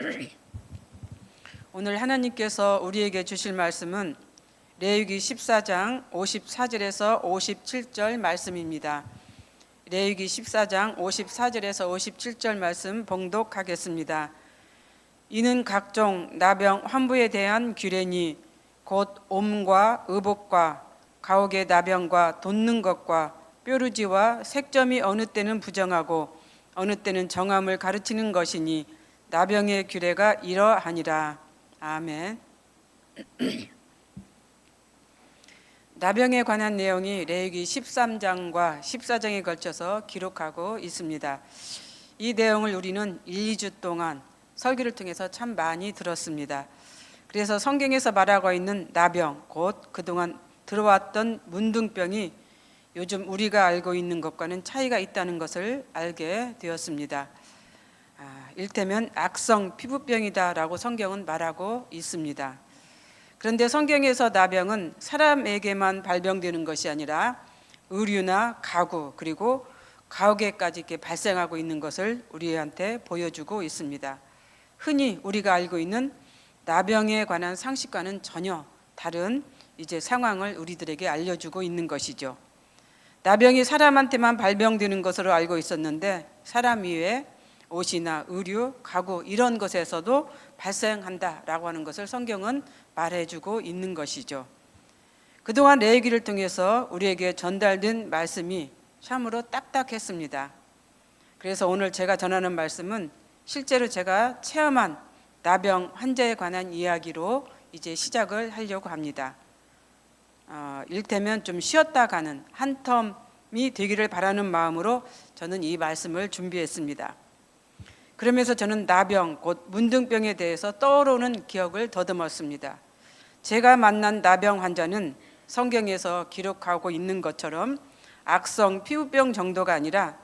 오늘 하나님께서 우리에게 주실 말씀은 레위기 14장 54절에서 57절 말씀입니다. 레위기 14장 54절에서 57절 말씀 봉독하겠습니다. 이는 각종 나병 환부에 대한 규례니 곧 옴과 의복과 가옥의 나병과 돋는 것과 뾰루지와 색점이 어느 때는 부정하고 어느 때는 정함을 가르치는 것이니 나병의 규례가 이러하니라. 아멘. 나병에 관한 내용이 레위기 13장과 14장에 걸쳐서 기록하고 있습니다. 이 내용을 우리는 1, 2주 동안 설교를 통해서 참 많이 들었습니다. 그래서 성경에서 말하고 있는 나병, 곧 그동안 들어왔던 문둥병이 요즘 우리가 알고 있는 것과는 차이가 있다는 것을 알게 되었습니다. 아, 일테면 악성 피부병이다라고 성경은 말하고 있습니다. 그런데 성경에서 나병은 사람에게만 발병되는 것이 아니라 의류나 가구 그리고 가옥에까지 이렇게 발생하고 있는 것을 우리한테 보여주고 있습니다. 흔히 우리가 알고 있는 나병에 관한 상식과는 전혀 다른 이제 상황을 우리들에게 알려주고 있는 것이죠. 나병이 사람한테만 발병되는 것으로 알고 있었는데 사람 이외에 옷이나 의류, 가구 이런 것에서도 발생한다라고 하는 것을 성경은 말해주고 있는 것이죠. 그동안 레위기를 통해서 우리에게 전달된 말씀이 참으로 딱딱했습니다. 그래서 오늘 제가 전하는 말씀은 실제로 제가 체험한 나병 환자에 관한 이야기로 이제 시작을 하려고 합니다. 어, 일테면 좀 쉬었다 가는 한 텀이 되기를 바라는 마음으로 저는 이 말씀을 준비했습니다. 그러면서 저는 나병, 곧 문둥병에 대해서 떠오르는 기억을 더듬었습니다. 제가 만난 나병 환자는 성경에서 기록하고 있는 것처럼 악성 피부병 정도가 아니라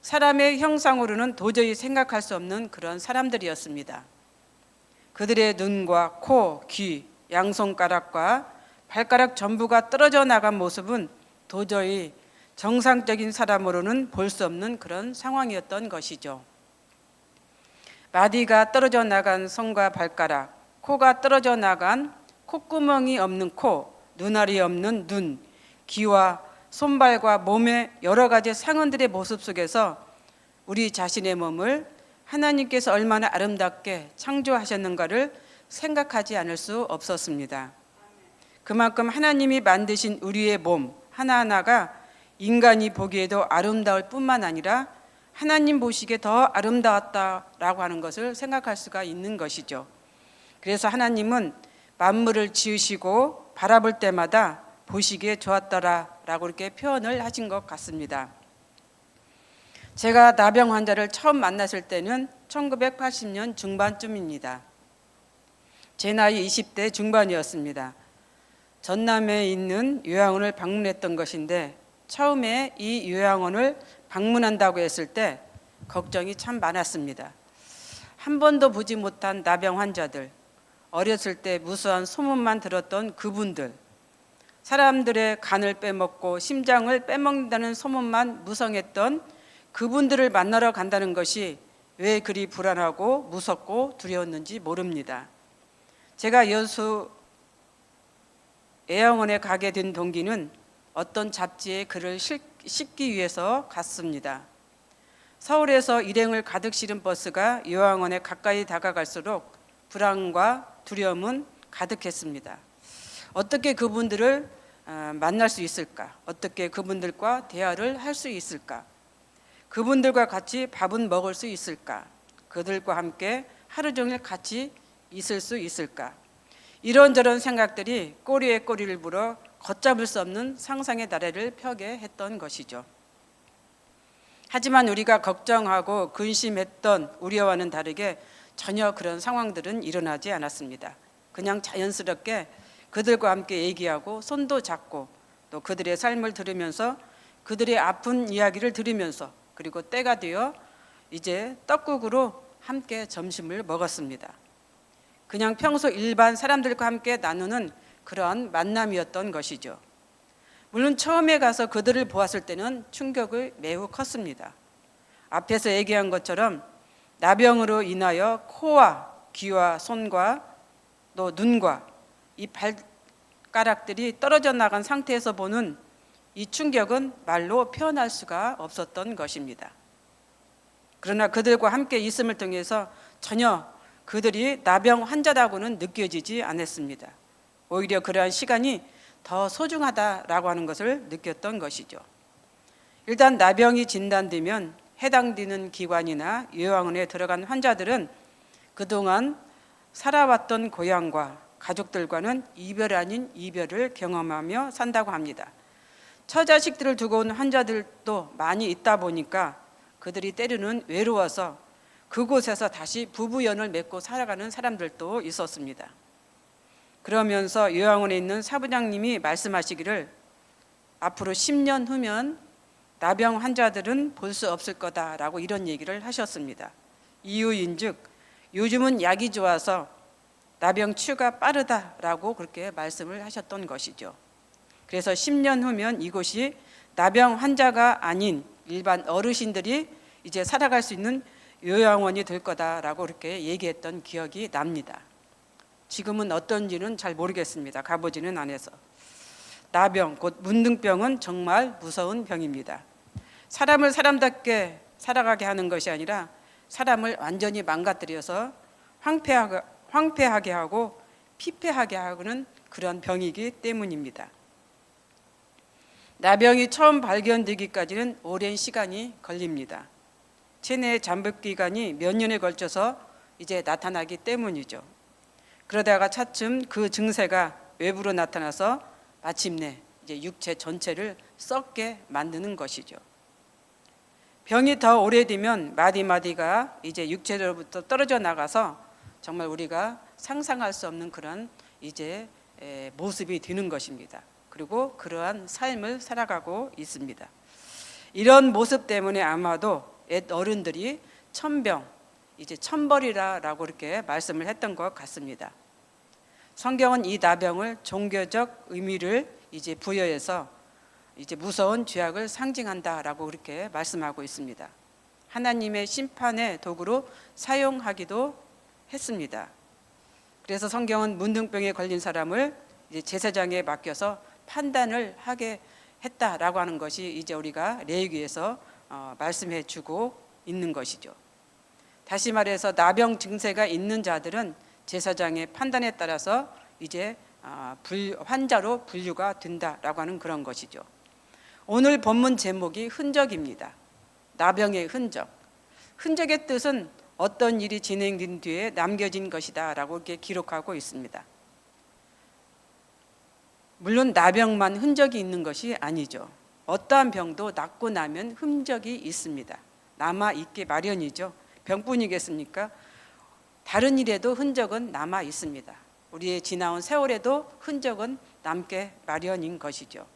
사람의 형상으로는 도저히 생각할 수 없는 그런 사람들이었습니다. 그들의 눈과 코, 귀, 양손가락과 발가락 전부가 떨어져 나간 모습은 도저히 정상적인 사람으로는 볼 수 없는 그런 상황이었던 것이죠. 마디가 떨어져 나간 손과 발가락, 코가 떨어져 나간 콧구멍이 없는 코, 눈알이 없는 눈, 귀와 손발과 몸의 여러 가지 상흔들의 모습 속에서 우리 자신의 몸을 하나님께서 얼마나 아름답게 창조하셨는가를 생각하지 않을 수 없었습니다. 그만큼 하나님이 만드신 우리의 몸 하나하나가 인간이 보기에도 아름다울 뿐만 아니라 하나님 보시기에 더 아름다웠다라고 하는 것을 생각할 수가 있는 것이죠. 그래서 하나님은 만물을 지으시고 바라볼 때마다 보시기에 좋았더라라고 이렇게 표현을 하신 것 같습니다. 제가 나병 환자를 처음 만났을 때는 1980년 중반쯤입니다. 제 나이 20대 중반이었습니다. 전남에 있는 요양원을 방문했던 것인데 처음에 이 요양원을 방문한다고 했을 때 걱정이 참 많았습니다. 한 번도 보지 못한 나병 환자들, 어렸을 때 무수한 소문만 들었던 그분들, 사람들의 간을 빼먹고 심장을 빼먹는다는 소문만 무성했던 그분들을 만나러 간다는 것이 왜 그리 불안하고 무섭고 두려웠는지 모릅니다. 제가 여수 애양원에 가게 된 동기는 어떤 잡지에 글을 싣기 위해서 갔습니다. 서울에서 일행을 가득 실은 버스가 요양원에 가까이 다가갈수록 불안과 두려움은 가득했습니다. 어떻게 그분들을 어, 만날 수 있을까? 어떻게 그분들과 대화를 할 수 있을까? 그분들과 같이 밥은 먹을 수 있을까? 그들과 함께 하루 종일 같이 있을 수 있을까? 이런저런 생각들이 꼬리에 꼬리를 물어 걷잡을 수 없는 상상의 나래를 펴게 했던 것이죠. 하지만 우리가 걱정하고 근심했던 우려와는 다르게 전혀 그런 상황들은 일어나지 않았습니다. 그냥 자연스럽게 그들과 함께 얘기하고 손도 잡고 또 그들의 삶을 들으면서 그들의 아픈 이야기를 들으면서 그리고 때가 되어 이제 떡국으로 함께 점심을 먹었습니다. 그냥 평소 일반 사람들과 함께 나누는 그러한 만남이었던 것이죠. 물론 처음에 가서 그들을 보았을 때는 충격이 매우 컸습니다. 앞에서 얘기한 것처럼 나병으로 인하여 코와 귀와 손과 또 눈과 이 발가락들이 떨어져 나간 상태에서 보는 이 충격은 말로 표현할 수가 없었던 것입니다. 그러나 그들과 함께 있음을 통해서 전혀 그들이 나병 환자라고는 느껴지지 않았습니다. 오히려 그러한 시간이 더 소중하다라고 하는 것을 느꼈던 것이죠. 일단 나병이 진단되면 해당되는 기관이나 요양원에 들어간 환자들은 그동안 살아왔던 고향과 가족들과는 이별 아닌 이별을 경험하며 산다고 합니다. 처자식들을 두고 온 환자들도 많이 있다 보니까 그들이 때로는 외로워서 그곳에서 다시 부부연을 맺고 살아가는 사람들도 있었습니다. 그러면서 요양원에 있는 사부장님이 말씀하시기를 앞으로 10년 후면 나병 환자들은 볼 수 없을 거다라고 이런 얘기를 하셨습니다. 이유인즉 요즘은 약이 좋아서 나병 치유가 빠르다라고 그렇게 말씀을 하셨던 것이죠. 그래서 10년 후면 이곳이 나병 환자가 아닌 일반 어르신들이 이제 살아갈 수 있는 요양원이 될 거다라고 그렇게 얘기했던 기억이 납니다. 지금은 어떤지는 잘 모르겠습니다. 가보지는 않아서. 나병, 곧 문둥병은 정말 무서운 병입니다. 사람을 사람답게 살아가게 하는 것이 아니라 사람을 완전히 망가뜨려서 황폐하게, 황폐하게 하고 피폐하게 하는 그런 병이기 때문입니다. 나병이 처음 발견되기까지는 오랜 시간이 걸립니다. 체내 잠복 기간이 몇 년에 걸쳐서 이제 나타나기 때문이죠. 그러다가 차츰 그 증세가 외부로 나타나서 마침내 이제 육체 전체를 썩게 만드는 것이죠. 병이 더 오래되면 마디마디가 이제 육체로부터 떨어져 나가서 정말 우리가 상상할 수 없는 그런 이제 모습이 되는 것입니다. 그리고 그러한 삶을 살아가고 있습니다. 이런 모습 때문에 아마도 옛 어른들이 천병, 이제 천벌이라라고 이렇게 말씀을 했던 것 같습니다. 성경은 이 나병을 종교적 의미를 이제 부여해서 이제 무서운 죄악을 상징한다라고 그렇게 말씀하고 있습니다. 하나님의 심판의 도구로 사용하기도 했습니다. 그래서 성경은 문둥병에 걸린 사람을 이제 제사장에 맡겨서 판단을 하게 했다라고 하는 것이 이제 우리가 레위기에서 어, 말씀해 주고 있는 것이죠. 다시 말해서 나병 증세가 있는 자들은 제사장의 판단에 따라서 이제 어, 환자로 분류가 된다라고 하는 그런 것이죠. 오늘 본문 제목이 흔적입니다. 나병의 흔적. 흔적의 뜻은 어떤 일이 진행된 뒤에 남겨진 것이다라고 이렇게 기록하고 있습니다. 물론 나병만 흔적이 있는 것이 아니죠. 어떠한 병도 낫고 나면 흔적이 있습니다. 남아 있게 마련이죠. 병뿐이겠습니까? 다른 일에도 흔적은 남아 있습니다. 우리의 지나온 세월에도 흔적은 남게 마련인 것이죠.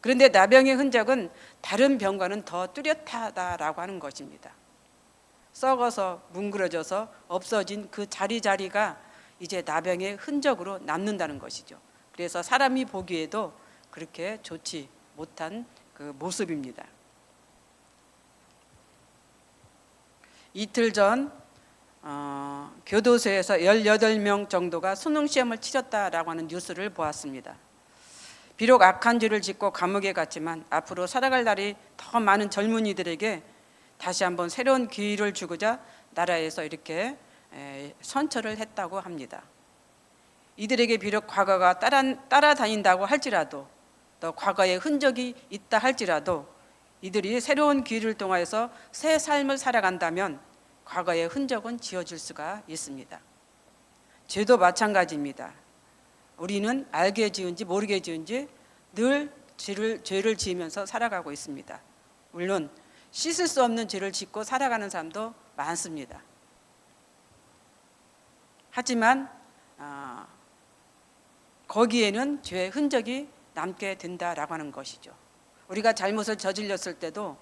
그런데 나병의 흔적은 다른 병과는 더 뚜렷하다라고 하는 것입니다. 썩어서 뭉그러져서 없어진 그 자리자리가 이제 나병의 흔적으로 남는다는 것이죠. 그래서 사람이 보기에도 그렇게 좋지 못한 그 모습입니다. 이틀 전 어, 교도소에서 18명 정도가 수능 시험을 치렀다라고 하는 뉴스를 보았습니다. 비록 악한 죄를 짓고 감옥에 갔지만 앞으로 살아갈 날이 더 많은 젊은이들에게 다시 한번 새로운 기회를 주고자 나라에서 이렇게 선처를 했다고 합니다. 이들에게 비록 과거가 따라, 따라다닌다고 할지라도 또 과거의 흔적이 있다 할지라도 이들이 새로운 기회를 통하여서 새 삶을 살아간다면 과거의 흔적은 지워질 수가 있습니다. 죄도 마찬가지입니다. 우리는 알게 지은지 모르게 지은지 늘 죄를, 죄를 지으면서 살아가고 있습니다. 물론 씻을 수 없는 죄를 짓고 살아가는 사람도 많습니다. 하지만 어, 거기에는 죄의 흔적이 남게 된다라고 하는 것이죠. 우리가 잘못을 저질렀을 때도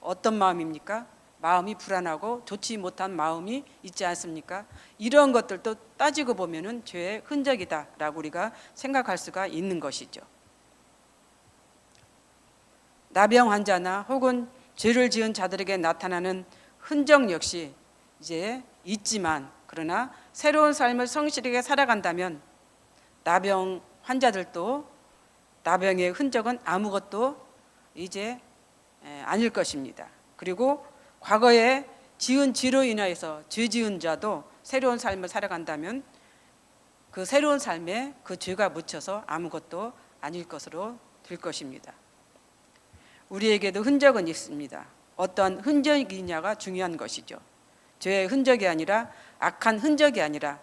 어떤 마음입니까? 마음이 불안하고 좋지 못한 마음이 있지 않습니까? 이런 것들도 따지고 보면은 죄의 흔적이다라고 우리가 생각할 수가 있는 것이죠. 나병 환자나 혹은 죄를 지은 자들에게 나타나는 흔적 역시 이제 있지만 그러나 새로운 삶을 성실하게 살아간다면 나병 환자들도 나병의 흔적은 아무것도 이제 에, 아닐 것입니다. 그리고 과거에 지은 죄로 인하여서 죄 지은 자도 새로운 삶을 살아간다면 그 새로운 삶에 그 죄가 묻혀서 아무것도 아닐 것으로 될 것입니다. 우리에게도 흔적은 있습니다. 어떤 흔적이냐가 중요한 것이죠. 죄의 흔적이 아니라 악한 흔적이 아니라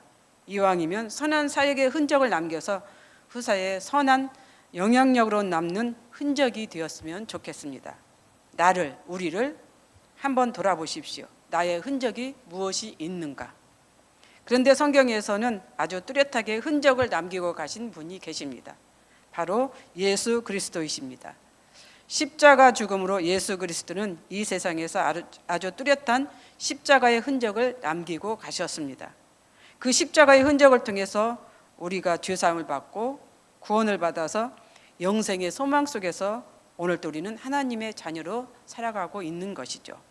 이왕이면 선한 사역의 흔적을 남겨서 후사에 선한 영향력으로 남는 흔적이 되었으면 좋겠습니다. 나를 우리를 한번 돌아보십시오. 나의 흔적이 무엇이 있는가? 그런데 성경에서는 아주 뚜렷하게 흔적을 남기고 가신 분이 계십니다. 바로 예수 그리스도이십니다. 십자가 죽음으로 예수 그리스도는 이 세상에서 아주, 뚜렷한 십자가의 흔적을 남기고 가셨습니다. 그 십자가의 흔적을 통해서 우리가 죄사함을 받고 구원을 받아서 영생의 소망 속에서 오늘도 우리는 하나님의 자녀로 살아가고 있는 것이죠.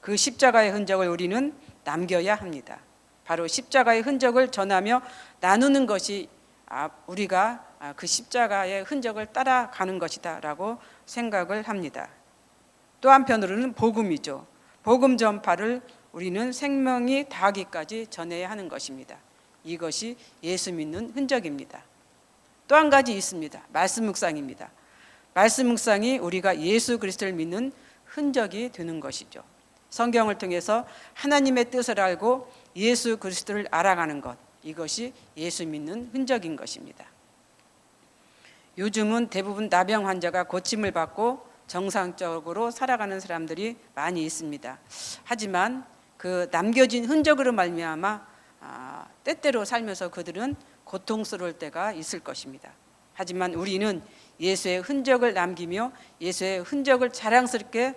그 십자가의 흔적을 우리는 남겨야 합니다. 바로 십자가의 흔적을 전하며 나누는 것이 아, 우리가 아, 그 십자가의 흔적을 따라가는 것이다라고 생각을 합니다. 또 한편으로는 복음이죠. 복음 전파를 우리는 생명이 다하기까지 전해야 하는 것입니다. 이것이 예수 믿는 흔적입니다. 또 한 가지 있습니다. 말씀 묵상입니다. 말씀 묵상이 우리가 예수 그리스도를 믿는 흔적이 되는 것이죠. 성경을 통해서 하나님의 뜻을 알고 예수 그리스도를 알아가는 것 이것이 예수 믿는 흔적인 것입니다. 요즘은 대부분 나병 환자가 고침을 받고 정상적으로 살아가는 사람들이 많이 있습니다. 하지만 그 남겨진 흔적으로 말미암아 아, 때때로 살면서 그들은 고통스러울 때가 있을 것입니다. 하지만 우리는 예수의 흔적을 남기며 예수의 흔적을 자랑스럽게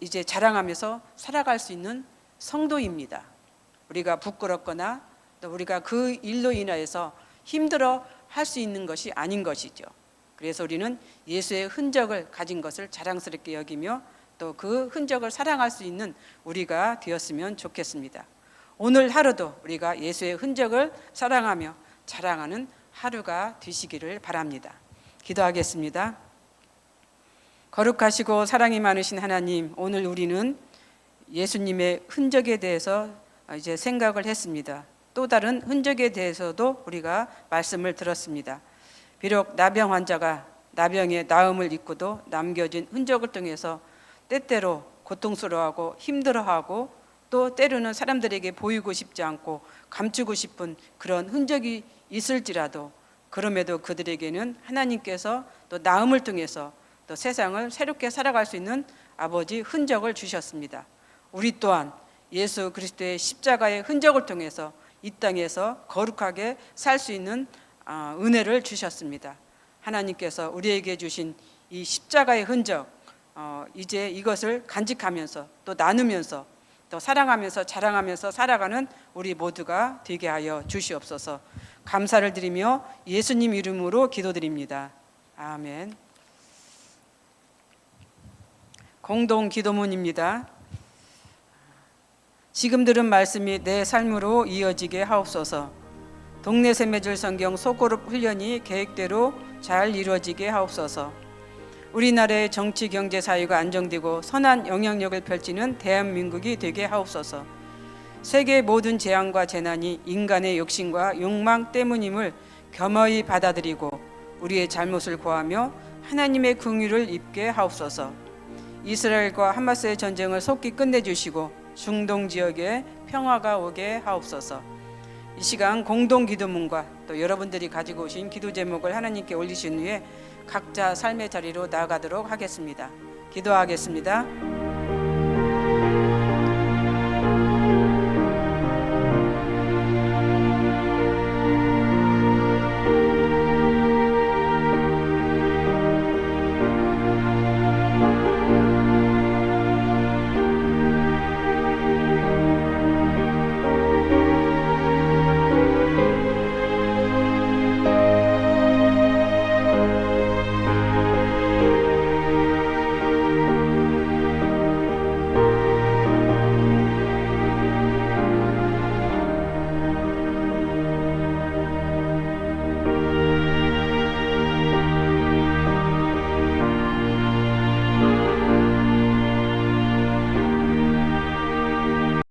이제 자랑하면서 살아갈 수 있는 성도입니다. 우리가 부끄럽거나 또 우리가 그 일로 인하여서 힘들어 할 수 있는 것이 아닌 것이죠. 그래서 우리는 예수의 흔적을 가진 것을 자랑스럽게 여기며 또 그 흔적을 사랑할 수 있는 우리가 되었으면 좋겠습니다. 오늘 하루도 우리가 예수의 흔적을 사랑하며 자랑하는 하루가 되시기를 바랍니다. 기도하겠습니다. 거룩하시고 사랑이 많으신 하나님, 오늘 우리는 예수님의 흔적에 대해서 이제 생각을 했습니다. 또 다른 흔적에 대해서도 우리가 말씀을 들었습니다. 비록 나병 환자가 나병의 나음을 입고도 남겨진 흔적을 통해서 때때로 고통스러워하고 힘들어하고 또 때로는 사람들에게 보이고 싶지 않고 감추고 싶은 그런 흔적이 있을지라도 그럼에도 그들에게는 하나님께서 또 나음을 통해서 또 세상을 새롭게 살아갈 수 있는 아버지 흔적을 주셨습니다. 우리 또한 예수 그리스도의 십자가의 흔적을 통해서 이 땅에서 거룩하게 살 수 있는 아, 은혜를 주셨습니다. 하나님께서 우리에게 주신 이 십자가의 흔적, 어, 이제 이것을 간직하면서 또 나누면서 또 사랑하면서 자랑하면서 살아가는 우리 모두가 되게 하여 주시옵소서. 감사를 드리며 예수님 이름으로 기도드립니다. 아멘. 공동 기도문입니다. 지금 들은 말씀이 내 삶으로 이어지게 하옵소서. 동네 샘매줄 성경 소그룹 훈련이 계획대로 잘 이루어지게 하옵소서. 우리나라의 정치, 경제, 사회가 안정되고 선한 영향력을 펼치는 대한민국이 되게 하옵소서. 세계 모든 재앙과 재난이 인간의 욕심과 욕망 때문임을 겸허히 받아들이고 우리의 잘못을 고하며 하나님의 긍휼을 입게 하옵소서. 이스라엘과 하마스의 전쟁을 속히 끝내주시고 중동 지역에 평화가 오게 하옵소서. 이 시간 공동 기도문과 또 여러분들이 가지고 오신 기도 제목을 하나님께 올리신 후에 각자 삶의 자리로 나아가도록 하겠습니다. 기도하겠습니다.